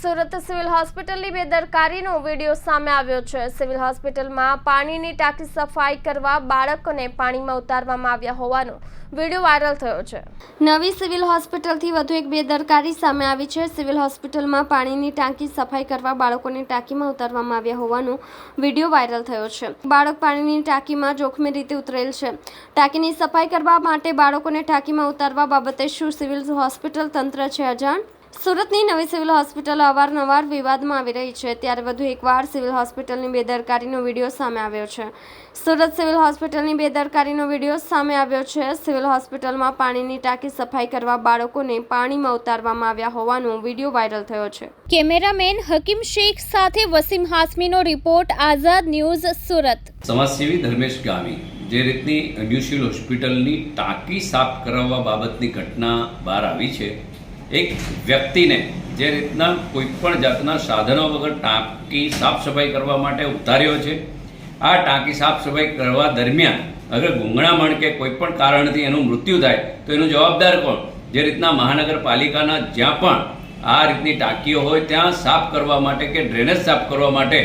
Surat civil હોસ્પિટલની બેદરકારીનો video સામે આવ્યો છે. સિવિલ હોસ્પિટલમાં પાણીની ટાંકી સફાઈ કરવા બાળકોને પાણીમાં ઉતારવામાં આવ્યા હોવાનો વીડિયો વાયરલ થયો છે. નવી સિવિલ હોસ્પિટલથી વધુ એક બેદરકારી સામે આવી છે. સિવિલ હોસ્પિટલમાં પાણીની ટાંકી સફાઈ કરવા બાળકોને ટાંકીમાં ઉતારવામાં આવ્યા હોવાનો વીડિયો વાયરલ થયો છે. બાળક પાણીની ટાંકીમાં જોખમી રીતે ઉતરેલ છે. ટાંકીની સફાઈ કરવા માટે બાળકોને ટાંકીમાં ઉતારવા બાબતે શું સિવિલ હોસ્પિટલ તંત્ર છે અજાણ? સુરતની નવી સિવિલ હોસ્પિટલ અવારનવાર વિવાદમાં આવી રહી છે. ત્યારે વધુ એકવાર સિવિલ હોસ્પિટલની બેદરકારીનો વીડિયો સામે આવ્યો છે. સુરત સિવિલ હોસ્પિટલની બેદરકારીનો વીડિયો સામે આવ્યો છે. સિવિલ હોસ્પિટલમાં પાણીની ટાંકી સફાઈ કરવા બાળકોને પાણીમાં ઉતારવામાં આવ્યા હોવાનો વીડિયો વાયરલ થયો છે. કેમેરામેન હકીમ શેખ સાથે વસીમ હાસમીનો રિપોર્ટ આઝાદ ન્યૂઝ સુરત. સમાજસેવી ધર્મેશ ગામી જે રીતની ન્યૂ સિવિલ હોસ્પિટલની ટાંકી સાફ કરાવવા બાબતની ઘટના બહાર આવી છે એક વ્યક્તિને જે રીતના કોઈ પણ જાતના સાધનો વગર ટાંકી સાફ સફાઈ કરવા માટે ઉતાર્યો છે, આ ટાંકી સાફ સફાઈ કરવા દરમિયાન અગર ગુંગળામણ કે કોઈ પણ કારણથી એનું મૃત્યુ થાય, તો એનું જવાબદાર કોણ? જે રીતના મહાનગરપાલિકાના જ્યાં પણ આ રીતની ટાંકીઓ હોય, ત્યાં સાફ કરવા માટે કે ડ્રેનેજ સાફ કરવા માટે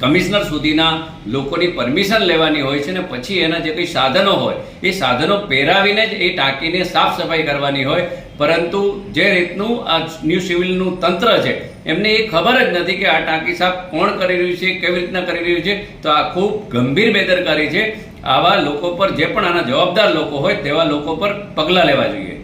કમિશનર સુધીના લોકોની પરમિશન લેવાની હોય છે ને પછી એના જે કંઈ સાધનો હોય, એ સાધનો પહેરાવીને જ એ ટાંકીને સાફ સફાઈ કરવાની હોય. પરંતુ જે રીતનું આ ન્યૂ સિવિલનું તંત્ર છે, એમને એ ખબર જ નથી કે આ ટાંકી સાફ કોણ કરી રહ્યું છે, કેવી રીતના કરી રહ્યું છે. તો આ ખૂબ ગંભીર બેદરકારી છે. આવા લોકો પર જે પણ આના જવાબદાર લોકો હોય, તેવા લોકો પર પગલાં લેવા જોઈએ.